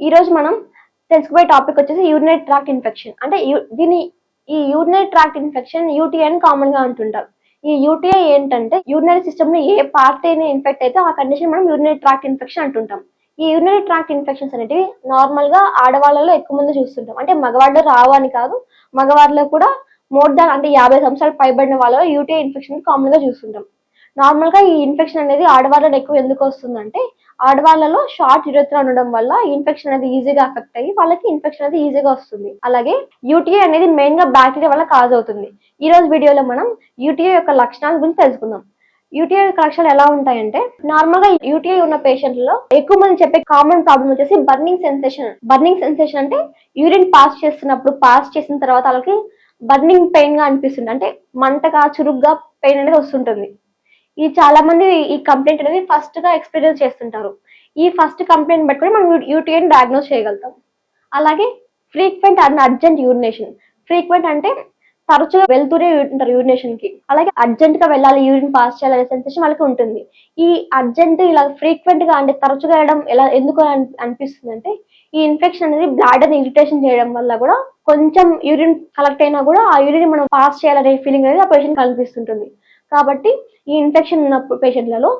ఈ రోజు మనం తెలుసుకుపోయే టాపిక్ వచ్చేసి యూరినరీ ట్రాక్ట్ ఇన్ఫెక్షన్ అంటే దీని ఈ యూరినరీ ట్రాక్ట్ ఇన్ఫెక్షన్ యూటీఐ అని కామన్గా అంటుంటారు ఈ యూటీఐ ఏంటంటే యూరినరీ సిస్టమ్లో ఏ పార్ట్ అయినా ఇన్ఫెక్ట్ అయితే ఆ కండిషన్ మనం యూరినరీ ట్రాక్ట్ ఇన్ఫెక్షన్ అంటుంటాం. ఈ యూరినరీ ట్రాక్ట్ ఇన్ఫెక్షన్స్ అనేటివి నార్మల్గా ఆడవాళ్ళలో ఎక్కువ మంది చూస్తుంటాం. అంటే మగవాళ్ళు రావు అని కాదు మగవాళ్ళలో కూడా మోర్ దాన్ అంటే యాభై సంవత్సరాలు పైబడిన వాళ్ళలో యూటీఐ ఇన్ఫెక్షన్ కామన్గా చూస్తుంటాం. నార్మల్గా ఈ ఇన్ఫెక్షన్ అనేది ఆడవాళ్ళలో ఎక్కువ ఎందుకు వస్తుందంటే ఆడవాళ్ళలో షార్ట్ యురత్ర ఉండడం వల్ల ఇన్ఫెక్షన్ అనేది ఈజీగా అఫెక్ట్ అయ్యి వాళ్ళకి ఇన్ఫెక్షన్ అనేది ఈజీగా వస్తుంది. అలాగే యూటీఐ అనేది మెయిన్గా బ్యాక్టీరియా వల్ల కాజ్ అవుతుంది. ఈ రోజు వీడియోలో మనం యూటీఐ యొక్క లక్షణాల గురించి తెలుసుకుందాం. యూటీఐ యొక్క లక్షణాలు ఎలా ఉంటాయంటే నార్మల్గా యూటీఐ ఉన్న పేషెంట్లలో ఎక్కువ మంది చెప్పే కామన్ ప్రాబ్లం వచ్చేసి బర్నింగ్ సెన్సేషన్ బర్నింగ్ సెన్సేషన్ అంటే యూరిన్ పాస్ చేస్తున్నప్పుడు పాస్ చేసిన తర్వాత వాళ్ళకి బర్నింగ్ పెయిన్గా అనిపిస్తుంది అంటే మంటగా చురుగ్గా పెయిన్ అనేది వస్తుంటుంది. ఈ చాలా మంది ఈ కంప్లైంట్ అనేది ఫస్ట్గా ఎక్స్పీరియన్స్ చేస్తుంటారు. ఈ ఫస్ట్ కంప్లైంట్ పెట్టుకుని మనం యూటీఐని డయాగ్నోస్ చేయగలుగుతాం. అలాగే frequent and urgent urination frequent అంటే తరచుగా వెళ్తూనే ఉంటారు యూరినేషన్కి. అలాగే అర్జెంట్గా వెళ్ళాలి యూరిన్ పాస్ చేయాలనే సెన్సేషన్ వాళ్ళకి ఉంటుంది. ఈ అర్జెంట్ ఇలా ఫ్రీక్వెంట్గా అంటే తరచుగా వెళ్ళడం ఎలా ఎందుకు అని- అనిపిస్తుంది అంటే ఈ ఇన్ఫెక్షన్ అనేది బ్లాడర్ ఇరిటేషన్ చేయడం వల్ల కూడా కొంచెం యూరిన్ కలెక్ట్ అయినా కూడా ఆ యూరిన్ మనం పాస్ చేయాలనే ఫీలింగ్ అనేది ఆ పేషెంట్ కనిపిస్తుంటుంది కాబట్టి ఈ ఇన్ఫెక్షన్ ఉన్న పేషెంట్లలో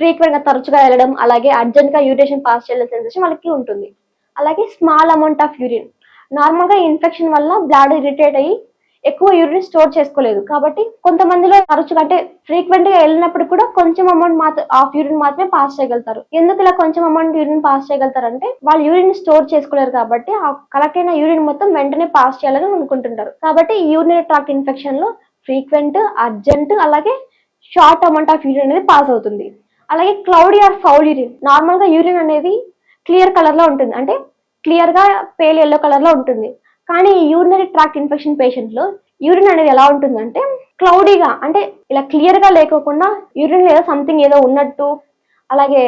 ఫ్రీక్వెంట్గా తరచుగా వెళ్ళడం అలాగే అర్జెంట్గా యూరినేషన్ పాస్ చేయడం సెన్సేషన్ వాళ్ళకి ఉంటుంది. అలాగే స్మాల్ అమౌంట్ ఆఫ్ యూరిన్ నార్మల్గా ఇన్ఫెక్షన్ వల్ల బ్లాడ్ ఇరిటేట్ అయ్యి ఎక్కువ యూరిన్ స్టోర్ చేసుకోలేదు. కాబట్టి కొంతమందిలో తరచుగా అంటే ఫ్రీక్వెంట్గా వెళ్ళినప్పుడు కూడా కొంచెం అమౌంట్ మాత్రం ఆఫ్ యూరిన్ మాత్రమే పాస్ చేయగలుగుతారు. ఎందుకు ఇలా కొంచెం అమౌంట్ యూరిన్ పాస్ చేయగలుగుతారు అంటే వాళ్ళు యూరిన్ స్టోర్ చేసుకోలేరు కాబట్టి ఆ కలెక్ట్ అయిన యూరిన్ మొత్తం వెంటనే పాస్ చేయాలని అనుకుంటుంటారు. కాబట్టి ఈ యూరినరీ ట్రాక్ట్ ఇన్ఫెక్షన్లో ఫ్రీక్వెంట్ అర్జెంట్ అలాగే షార్ట్ అమౌంట్ ఆఫ్ యూరిన్ అనేది పాస్ అవుతుంది. అలాగే క్లౌడీ ఆర్ ఫౌల్ యూరిన్. నార్మల్గా యూరిన్ అనేది క్లియర్ కలర్లో ఉంటుంది. అంటే క్లియర్గా పేల్ ఎల్లో కలర్లో ఉంటుంది. కానీ యూరినరీ ట్రాక్ట్ ఇన్ఫెక్షన్ పేషెంట్లో యూరిన్ అనేది ఎలా ఉంటుందంటే క్లౌడీగా అంటే ఇలా క్లియర్గా లేకోకుండా యూరిన్ ఏదో సంథింగ్ ఏదో ఉన్నట్టు అలాగే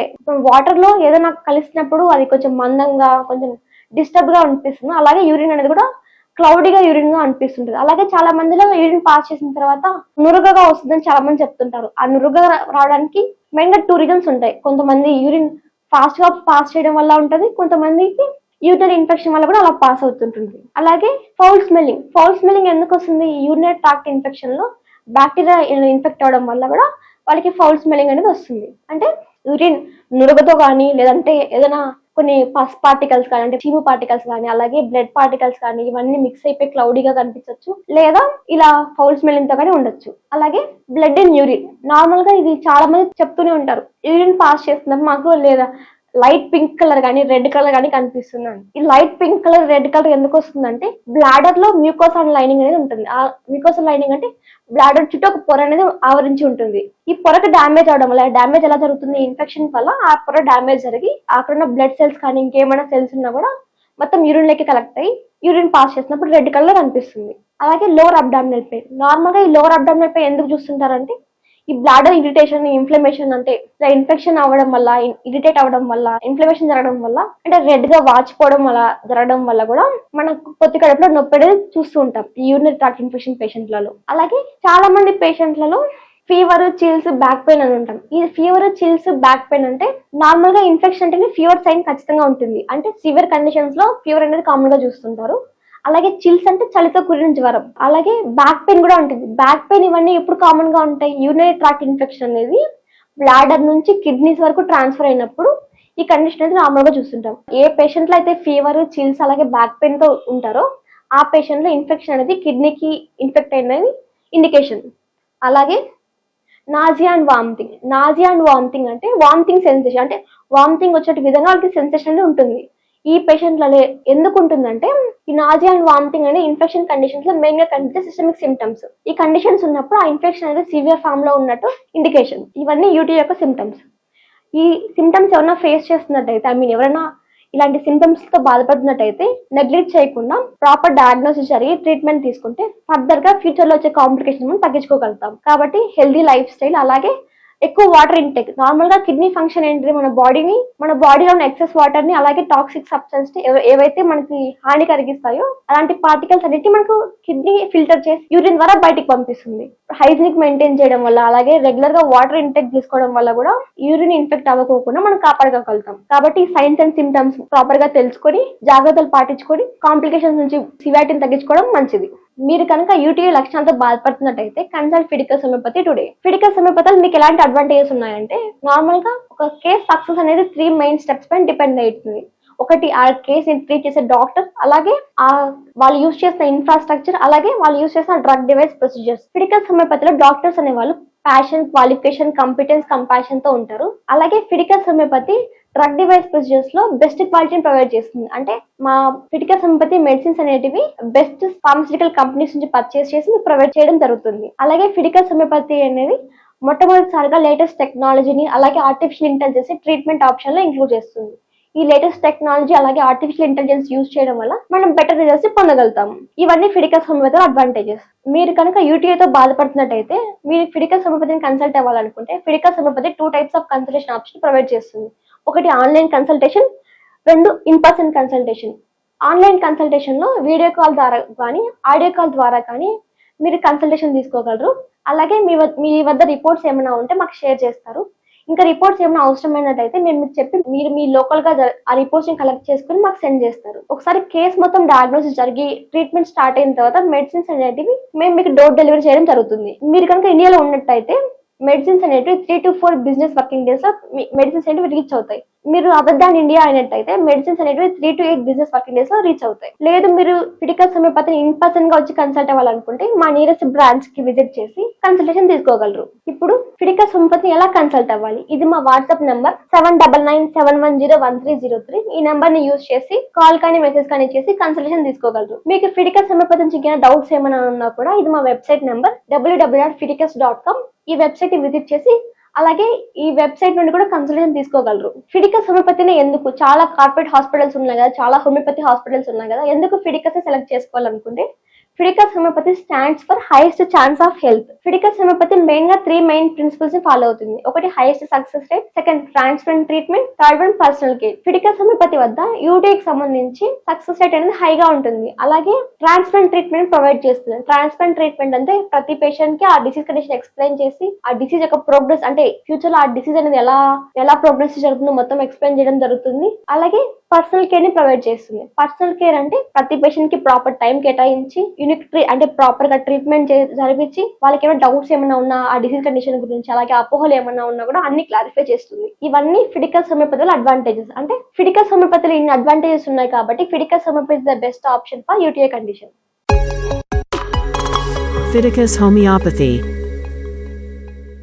వాటర్లో ఏదైనా కలిసినప్పుడు అది కొంచెం మందంగా కొంచెం డిస్టర్బ్గా అనిపిస్తుంది అలాగే యూరిన్ అనేది కూడా క్లౌడీగా యూరిన్గా అనిపిస్తుంటది. అలాగే చాలా మందిలో యూరిన్ పాస్ చేసిన తర్వాత నురుగగా వస్తుందని చాలా మంది చెప్తుంటారు. ఆ నురుగగా రావడానికి మెయిన్గా టూ రీజన్స్ ఉంటాయి. కొంతమంది యూరిన్ ఫాస్ట్గా పాస్ చేయడం వల్ల ఉంటది కొంతమందికి యూరినరీ ఇన్ఫెక్షన్ వల్ల కూడా అలా పాస్ అవుతుంటుంది. అలాగే ఫౌల్ స్మెల్లింగ్. ఫౌల్ స్మెల్లింగ్ ఎందుకు వస్తుంది? యూరినరీ ట్రాక్ట్ ఇన్ఫెక్షన్లో బ్యాక్టీరియా ఇన్ఫెక్ట్ అవడం వల్ల కూడా వాళ్ళకి ఫౌల్ స్మెల్లింగ్ అనేది వస్తుంది. అంటే యూరిన్ నురగతో కానీ లేదంటే ఏదైనా కొన్ని పస్ పార్టికల్స్ కానీ అంటే చీము పార్టికల్స్ కానీ అలాగే బ్లడ్ పార్టికల్స్ కానీ ఇవన్నీ మిక్స్ అయిపోయి క్లౌడీగా కనిపించవచ్చు లేదా ఇలా ఫౌల్ స్మెల్లింగ్తో కానీ ఉండొచ్చు. అలాగే బ్లడ్ ఇన్ యూరిన్ నార్మల్గా ఇది చాలా మంది చెప్తూనే ఉంటారు. యూరిన్ పాస్ చేస్తున్నారు మాకు లేదా లైట్ పింక్ కలర్ కానీ రెడ్ కలర్ కానీ కనిపిస్తుంది ఈ light pink colour red colour ఎందుకు వస్తుందంటే బ్లాడర్లో అండ్ లైనింగ్ అనేది ఉంటుంది. ఆ మ్యూకోస్ లైనింగ్ అంటే బ్లాడర్ చుట్టూ ఒక పొర అనేది ఆవరించి ఉంటుంది. ఈ పొరకు డ్యామేజ్ అవడం వల్ల డ్యామేజ్ ఎలా జరుగుతుంది? ఇన్ఫెక్షన్ వల్ల ఆ పొర డ్యామేజ్ జరిగి అక్కడ ఉన్న బ్లడ్ సెల్స్ కానీ ఇంకేమైనా సెల్స్ ఉన్నా కూడా మొత్తం యూరిన్ లెక్కి కలెక్ట్ అయ్యి యూరిన్ పాస్ చేసినప్పుడు రెడ్ కలర్ కనిపిస్తుంది. అలాగే లోవర్ అబ్డామినల్ పెయిన్ నార్మల్గా ఈ లోవర్ అబ్డామినల్ పెయిన్ ఎందుకు చూస్తుంటారంటే ఈ బ్లాడర్ ఇరిటేషన్ ఇన్ఫ్లమేషన్ అంటే ఇన్ఫెక్షన్ అవ్వడం వల్ల ఇరిటేట్ అవ్వడం వల్ల ఇన్ఫ్లమేషన్ జరగడం వల్ల అంటే రెడ్గా వాచిపోవడం వల్ల జరగడం వల్ల కూడా మనకు పొత్తి కడుపులో నొప్పి అనేది చూస్తూ ఉంటాం. యూరినరీ ట్రాక్ ఇన్ఫెక్షన్ పేషెంట్లలో అలాగే చాలా మంది పేషెంట్లలో ఫీవర్ చిల్స్ బ్యాక్ పెయిన్ అని ఉంటాం. ఈ ఫీవర్ చిల్స్ బ్యాక్ పెయిన్ అంటే నార్మల్గా ఇన్ఫెక్షన్ అంటేనే ఫీవర్ సైన్ ఖచ్చితంగా ఉంటుంది. అంటే సివియర్ కండిషన్స్లో ఫీవర్ అనేది కామన్గా చూస్తుంటారు. అలాగే చిల్స్ అంటే చలితో కూడిన జ్వరం. అలాగే బ్యాక్ పెయిన్ కూడా ఉంటుంది. బ్యాక్ పెయిన్ ఇవన్నీ ఎప్పుడు కామన్గా ఉంటాయి. యూరినరీ ట్రాక్ ఇన్ఫెక్షన్ అనేది బ్లాడర్ నుంచి కిడ్నీస్ వరకు ట్రాన్స్ఫర్ అయినప్పుడు ఈ కండిషన్ అయితే నార్మల్గా చూస్తుంటాం. ఏ పేషెంట్లో అయితే ఫీవర్ చిల్స్ అలాగే బ్యాక్ పెయిన్తో ఉంటారో ఆ పేషెంట్లో ఇన్ఫెక్షన్ అనేది కిడ్నీకి ఇన్ఫెక్ట్ అయినది ఇండికేషన్ అలాగే nausea and vomiting nausea and vomiting అంటే వామిటింగ్ సెన్సేషన్ అంటే వామిటింగ్ వచ్చే విధంగా వాళ్ళకి సెన్సేషన్ ఉంటుంది. ఈ పేషెంట్లలో ఎందుకు ఉంటుందంటే ఈ నాజియా అండ్ వామిటింగ్ అనే ఇన్ఫెక్షన్ కండిషన్స్లో మెయిన్గా కనిపించే సిస్టమిక్ సిమ్టమ్స్ ఈ కండిషన్స్ ఉన్నప్పుడు ఆ ఇన్ఫెక్షన్ అనేది సివియర్ ఫామ్లో ఉన్నట్టు ఇండికేషన్ ఇవన్నీ యూటీ యొక్క సిమ్టమ్స్ ఈ సిమ్టమ్స్ ఎవరైనా ఫేస్ చేస్తున్నట్టయితే ఐ మీన్ ఎవరైనా ఇలాంటి సిమ్టమ్స్తో బాధపడుతున్నట్టయితే నెగ్లెక్ట్ చేయకుండా ప్రాపర్ డయాగ్నోసిస్ జరిగి ట్రీట్మెంట్ తీసుకుంటే ఫర్దర్గా ఫ్యూచర్లో వచ్చే కాంప్లికేషన్ మనం తగ్గించుకోగలుగుతాం. కాబట్టి హెల్దీ లైఫ్ స్టైల్ అలాగే ఎక్కువ వాటర్ ఇంటేక్ నార్మల్గా కిడ్నీ ఫంక్షన్ ఏంటి మన బాడీని మన బాడీలో ఉన్న ఎక్సెస్ వాటర్ని అలాగే టాక్సిక్ సబ్స్టెన్స్ని ఏవైతే మనకి హాని కలిగిస్తాయో అలాంటి పార్టికల్స్ అన్నిటి మనకు కిడ్నీ ఫిల్టర్ చేసి యూరిన్ ద్వారా బయటికి పంపిస్తుంది. హైజీనిక్ మెయింటైన్ చేయడం వల్ల అలాగే రెగ్యులర్గా వాటర్ ఇంటేక్ తీసుకోవడం వల్ల కూడా యూరిన్ ఇన్ఫెక్ట్ అవ్వకోకుండా మనం కాపాడగలుగుతాం. కాబట్టి సైన్స్ అండ్ సిమ్టమ్స్ ప్రాపర్గా తెలుసుకొని జాగ్రత్తలు పాటించుకొని కాంప్లికేషన్స్ నుంచి సివాటిని తగ్గించుకోవడం మంచిది. మీరు కనుక యూటీఐ లక్షణాలతో బాధపడుతున్నట్టయితే consult Fiticus homeopathy today. Fiticus సమయపతిలో మీకు ఎలాంటి అడ్వాంటేజెస్ ఉన్నాయంటే నార్మల్గా ఒక కేస్ సక్సెస్ అనేది త్రీ మెయిన్ స్టెప్స్ పైన డిపెండ్ అవుతుంది ఒకటి ఆ కేస్ ట్రీట్ చేసే డాక్టర్ అలాగే ఆ వాళ్ళు యూజ్ చేసిన ఇన్ఫ్రాస్ట్రక్చర్ అలాగే వాళ్ళు యూజ్ చేసిన డ్రగ్ డివైస్ ప్రొసీజర్స్ ఫిడికల్ హోమియోపతిలో డాక్టర్స్ అనే వాళ్ళు ప్యాషన్ క్వాలిఫికేషన్ కంపిటెన్స్ కంపాషన్తో ఉంటారు. అలాగే ఫిడికల్ సమయపతి డ్రగ్ డివైస్ ప్రొసీజర్స్లో బెస్ట్ క్వాలిటీని ప్రొవైడ్ చేస్తుంది. అంటే మా ఫిటికల్ సంపతి మెడిసిన్స్ అనేటివి బెస్ట్ ఫార్మసిటికల్ కంపెనీస్ నుంచి పర్చేస్ చేసి మీకు ప్రొవైడ్ చేయడం జరుగుతుంది. అలాగే ఫిడికల్ సమయపతి అనేది మొట్టమొదటిసారిగా లేటెస్ట్ టెక్నాలజీని అలాగే ఆర్టిఫిషియల్ ఇంటెలిజెన్స్ ట్రీట్మెంట్ ఆప్షన్లో ఇంక్లూడ్ చేస్తుంది. ఈ లేటెస్ట్ టెక్నాలజీ అలాగే ఆర్టిఫిషియల్ ఇంటెలిజెన్స్ యూజ్ చేయడం వల్ల మనం బెటర్ రిజల్ట్స్ పొందగలుగుతాము. ఇవన్నీ ఫిడికల్ హోమియోపతి అడ్వాంటేజెస్ మీరు కనుక యూటీఐతో బాధపడుతున్నట్టయితే మీరు ఫిడికల్ హోమియోపతిని కన్సల్ట్ అవ్వాలనుకుంటే Fiticus homeopathy two types of consultation option provide చేస్తుంది. ఒకటి ఆన్లైన్ కన్సల్టేషన్ రెండు ఇన్ పర్సన్ కన్సల్టేషన్. ఆన్లైన్ కన్సల్టేషన్లో వీడియో కాల్ ద్వారా కానీ ఆడియో కాల్ ద్వారా కానీ మీరు కన్సల్టేషన్ తీసుకోగలరు. అలాగే మీ వద్ద మీ వద్ద రిపోర్ట్స్ ఏమైనా ఉంటే మాకు షేర్ చేస్తారు. ఇంకా రిపోర్ట్స్ ఏమైనా అవసరమైనట్టయితే మేము మీకు చెప్పి మీరు మీ లోకల్గా ఆ రిపోర్ట్స్ని కలెక్ట్ చేసుకుని మాకు సెండ్ చేస్తారు. ఒకసారి కేసు మొత్తం డయాగ్నోసిస్ జరిగి ట్రీట్మెంట్ స్టార్ట్ అయిన తర్వాత మెడిసిన్స్ అనేటివి మేము మీకు డోర్ డెలివరీ చేయడం జరుగుతుంది. మీరు కనుక ఇండియాలో ఉన్నట్టయితే మెడిసిన్స్ అనేటివి three to four business working డేస్లో మెడిసిన్స్ అనేవి రీచ్ అవుతాయి. మీరు అబద్ధాన్ని ఇండియా అయినట్టయితే మెడిసిన్స్ అనేవి three to eight business working డేస్లో రీచ్ అవుతాయి. లేదు మీరు ఫిడికల్ హోమియోపతిని ఇన్ పర్సన్గా వచ్చి కన్సల్ట్ అవ్వాలనుకుంటే మా నియరెస్ట్ బ్రాంచ్కి విజిట్ చేసి కన్సల్టేషన్ తీసుకోగలరు. ఇప్పుడు ఫిడికల్ సంపత్తిని ఎలా కన్సల్ట్ అవ్వాలి? ఇది మా WhatsApp number seven double nine seven one zero one three zero three ఈ నెంబర్ని యూజ్ చేసి కాల్ కానీ మెసేజ్ కానీ చేసి కన్సల్టేషన్ తీసుకోగలరు. మీకు ఫిడికల్ హోమియోపతి నుంచి డౌట్స్ ఏమైనా ఉన్నా కూడా ఇది మా website number WWW dot Fiticus dot com ఈ వెబ్సైట్ని విజిట్ చేసి అలాగే ఈ వెబ్సైట్ నుండి కూడా కన్సల్టేషన్ తీసుకోగలరు. ఫిడికస్ హోమియోపతిని ఎందుకు? చాలా కార్పొరేట్ హాస్పిటల్స్ ఉన్నాయి కదా చాలా హోమియోపతి హాస్పిటల్స్ ఉన్నాయి కదా ఎందుకు ఫిడికస్ సెలెక్ట్ చేసుకోవాలనుకుంటే Fiticus homeopathy stands for highest chance of health Fiticus homeopathy మెయిన్గా త్రీ మెయిన్ ప్రిన్సిపల్స్ని ఫాలో అవుతుంది ఒకటి highest success rate second transparent treatment third one personal care Fiticus homeopathy వద్ద యూటీకి సంబంధించి సక్సెస్ రేట్ అనేది హైగా ఉంటుంది. అలాగే ట్రాన్స్పరెంట్ ట్రీట్మెంట్ ప్రొవైడ్ చేస్తుంది. ట్రాన్స్పరెంట్ ట్రీట్మెంట్ అంటే ప్రతి పేషెంట్కి ఆ డిసీజ్ కండిషన్ ఎక్స్ప్లెయిన్ చేసి ఆ డిసీజ్ యొక్క ప్రోగ్రెస్ అంటే ఫ్యూచర్లో ఆ డిసీజ్ అనేది ఎలా ఎలా ప్రోగ్రెస్ జరుగుతుందో మొత్తం ఎక్స్ప్లెయిన్ చేయడం జరుగుతుంది. అలాగే పర్సనల్ కేర్ని ప్రొవైడ్ చేస్తుంది. పర్సనల్ కేర్ అంటే ప్రతి పేషెంట్కి ప్రాపర్ టైం కేటాయించి యూనిక్ ట్రీ అంటే ప్రాపర్గా ట్రీట్మెంట్ జరిపించి వాళ్ళకి ఏమైనా డౌట్స్ ఏమైనా ఉన్నా ఆ డిసీజ్ కండిషన్ గురించి అలాగే అపోహలు ఏమైనా ఉన్నా కూడా అన్ని క్లారిఫై చేస్తుంది. ఇవన్నీ ఫిడికల్ హోమియోపతిలో అడ్వాంటేజెస్ అంటే ఫిడికల్ హోమియోపతిలో ఇన్ని అడ్వాంటేజెస్ ఉన్నాయి కాబట్టి Fiticus homeopathy the best option for UTI condition Fiticus Homeopathy